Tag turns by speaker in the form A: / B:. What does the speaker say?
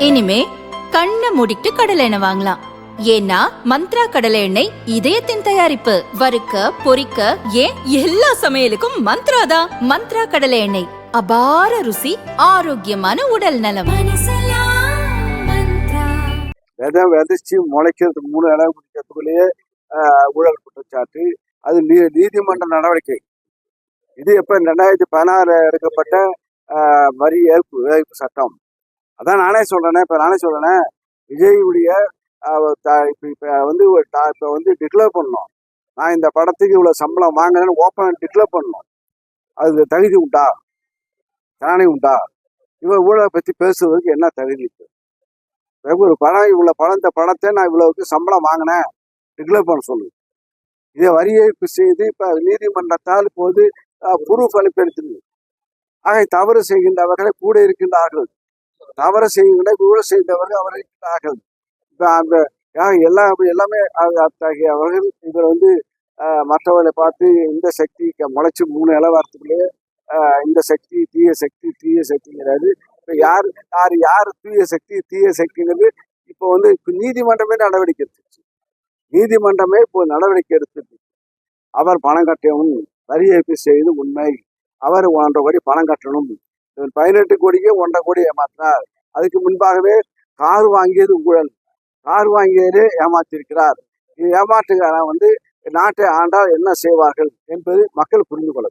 A: இனிமே கண்ணை மூடிட்டு கடலை எண்ணெய் வாங்கலாம். ஏன்னா மந்த்ரா கடலை எண்ணெய் இதயத்தின் தயாரிப்பு. வறுக்க பொரிக்க ஏன் எல்லா சமையலுக்கும் மந்த்ரா தான். மந்த்ரா கடலை எண்ணெய். அபார ருசி ஆரோக்கியமான உடல் நலம்.
B: விதை விதைச்சு முளைக்கிறதுக்கு மூணு இடம் பிடிக்கிறதுக்குள்ளேயே ஆஹ், ஊழல் குற்றச்சாட்டு. அது நீ நீதிமன்ற நடவடிக்கை. இது எப்ப ரெண்டாயிரத்தி பதினாறு எடுக்கப்பட்ட ஆஹ், வரி ஏற்பு ஏற்பு சட்டம். அதான் நானே சொல்றேனே இப்ப நானே சொல்றேனே விஜயுடைய ஆஹ், இப்போ வந்து இப்போ இப்ப வந்து டிக்ளேர் பண்ணோம். நான் இந்த படத்துக்கு இவ்வளவு சம்பளம் வாங்கினேன்னு ஓப்பன் டிக்ளேர் பண்ணோம். அது தகுதி உண்டா? தானே உண்டா? இவன் ஊழலை பத்தி பேசுறதுக்கு என்ன தகுதி? இருக்கு ஒரு படம் இவ்வளவு படம் இந்த படத்தை நான் இவ்வளவுக்கு சம்பளம் வாங்கினேன். டிக்ளேர் பண்ண சொல்லு. இதை வரி ஏற்பு செய்து இப்ப நீதிமன்றத்தால் இப்போது ப்ரூஃப் அனுப்பி எடுத்துருந்தது ஆக தவறு செய்கின்றவர்களை கூட இருக்கின்றார்கள். தவறு செய்கின்ற ஊழல் செய்தவர்கள் அவர் ஆகல் இப்போ அந்த ஆக எல்லா எல்லாமே அத்தகைய அவர்கள் இவர் வந்து மற்றவர்களை பார்த்து இந்த சக்தி க- மூணு இலை வரத்துக்குள்ளேயே இந்த சக்தி தீய சக்தி தீய சக்திங்கிறாரு. இப்போ யார் யார் யார் தீய சக்தி தீய சக்திங்கிறது இப்போ வந்து இப்போ நீதிமன்றமே நடவடிக்கை எடுத்துச்சு. நீதிமன்றமே இப்போ நடவடிக்கை எடுத்துட்டு அவர் பணம் கட்டணும் வரி ஏற்பு செய்து உண்மை. அவர் ஒன்றரை கோடி பணம் கட்டணும். பதினெட்டு கோடியே ஒன்றரை கோடி ஏமாத்தினார். அதுக்கு முன்பாகவே கார் வாங்கியது ஊழல் கார் வாங்கியதே ஏமாற்றிருக்கிறார் இது வந்து நாட்டை ஆண்டால் என்ன செய்வார்கள்? என்பது மக்கள் புரிந்து கொள்ள